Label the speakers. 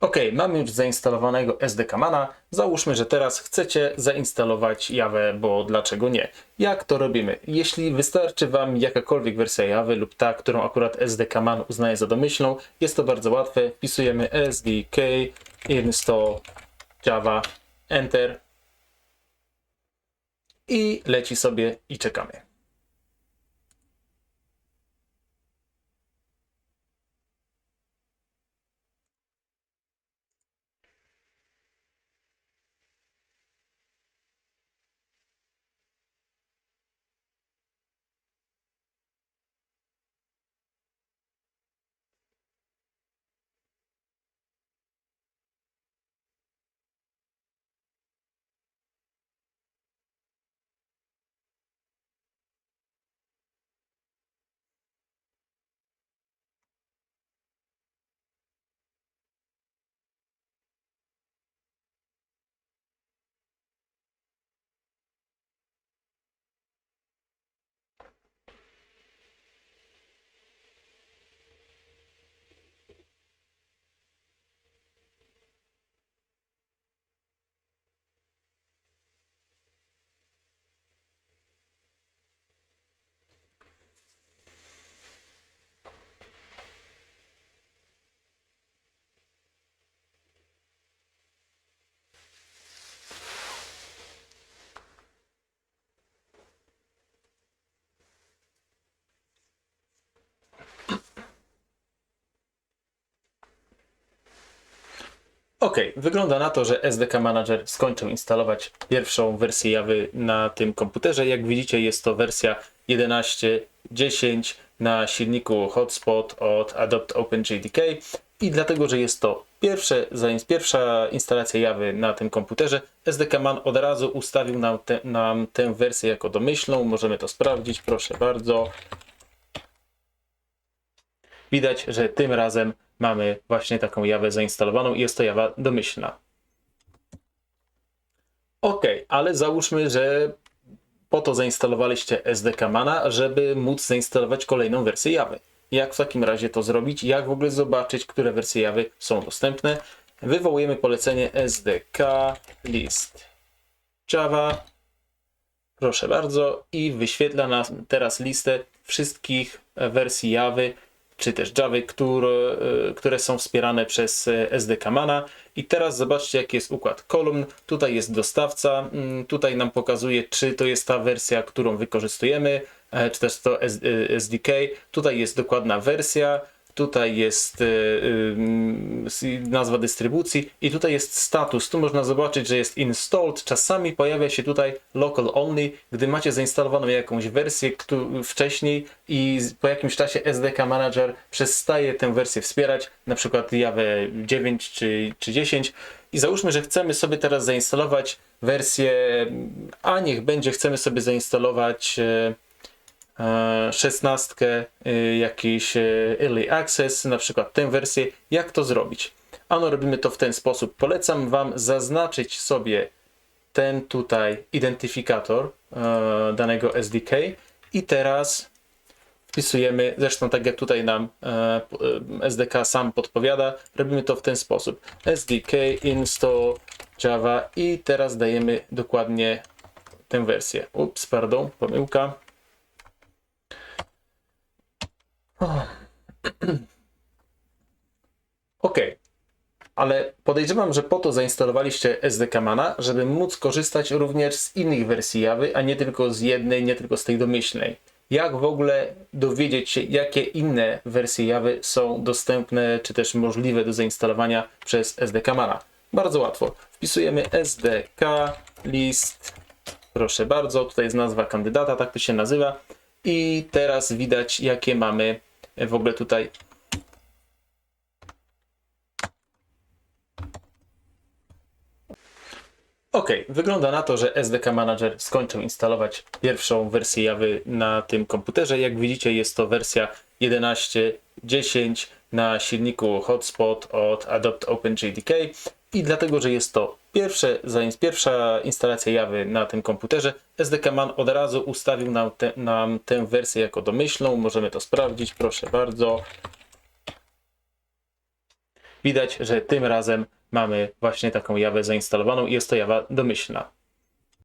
Speaker 1: Ok, mamy już zainstalowanego SDK Mana. Załóżmy, że teraz chcecie zainstalować Jawę, bo dlaczego nie? Jak to robimy? Jeśli wystarczy Wam jakakolwiek wersja Jawy lub ta, którą akurat SDK Man uznaje za domyślną, jest to bardzo łatwe. Wpisujemy SDK install Java, Enter i leci sobie i czekamy. Ok, wygląda na to, że SDK Manager skończył instalować pierwszą wersję Jawy na tym komputerze. Jak widzicie, jest to wersja 11.10 na silniku Hotspot od Adopt OpenJDK. I dlatego, że jest to pierwsze, pierwsza instalacja Jawy na tym komputerze, SDK Man od razu ustawił nam, te, nam tę wersję jako domyślną. Możemy to sprawdzić, proszę bardzo. Widać, że tym razem mamy właśnie taką Jawę zainstalowaną i jest to Jawa domyślna. Ok, ale załóżmy, że po to zainstalowaliście SDK Mana, żeby móc zainstalować kolejną wersję Jawy. Jak w takim razie to zrobić? Jak w ogóle zobaczyć, które wersje Jawy są dostępne? Wywołujemy polecenie SDK list Java. Proszę bardzo i wyświetla nam teraz listę wszystkich wersji Jawy, czy też Java, które, e, które są wspierane przez e, SDK Mana. I teraz zobaczcie, jaki jest układ kolumn. Tutaj jest dostawca, mm, tutaj nam pokazuje, czy to jest ta wersja, którą wykorzystujemy, e, czy też to SDK. Tutaj jest dokładna wersja, tutaj jest nazwa dystrybucji i tutaj jest status. Tu można zobaczyć, że jest installed. Czasami pojawia się tutaj local only, gdy macie zainstalowaną jakąś wersję wcześniej i po jakimś czasie SDK Manager przestaje tę wersję wspierać, na przykład Java 9 czy, czy 10 i załóżmy, że chcemy sobie teraz zainstalować wersję, a niech będzie, chcemy sobie zainstalować e, szesnastkę, e, jakiś e, Early Access, na przykład tę wersję. Jak to zrobić? Ano robimy to w ten sposób. Polecam Wam zaznaczyć sobie ten tutaj identyfikator e, danego SDK i teraz wpisujemy, zresztą tak jak tutaj nam e, e, SDK sam podpowiada, robimy to w ten sposób. SDK install Java i teraz dajemy dokładnie tę wersję. Ups, pardon, pomyłka. Ok, ale podejrzewam, że po to zainstalowaliście SDK Mana, żeby móc korzystać również z innych wersji Jawy, a nie tylko z jednej, nie tylko z tej domyślnej. Jak w ogóle dowiedzieć się, jakie inne wersje Jawy są dostępne, czy też możliwe do zainstalowania przez SDK Mana? Bardzo łatwo. Wpisujemy SDK list, proszę bardzo, tutaj jest nazwa kandydata, tak to się nazywa. I teraz widać, jakie mamy w ogóle tutaj Ok, wygląda na to, że SDK Manager skończył instalować pierwszą wersję Jawy na tym komputerze. Jak widzicie, jest to wersja 11.10 na silniku Hotspot od Adopt OpenJDK. I dlatego, że jest to pierwsze, pierwsza instalacja Jawy na tym komputerze, SDK Man od razu ustawił nam, te, nam tę wersję jako domyślną. Możemy to sprawdzić, proszę bardzo. Widać, że tym razem mamy właśnie taką Jawę zainstalowaną i jest to Jawa domyślna.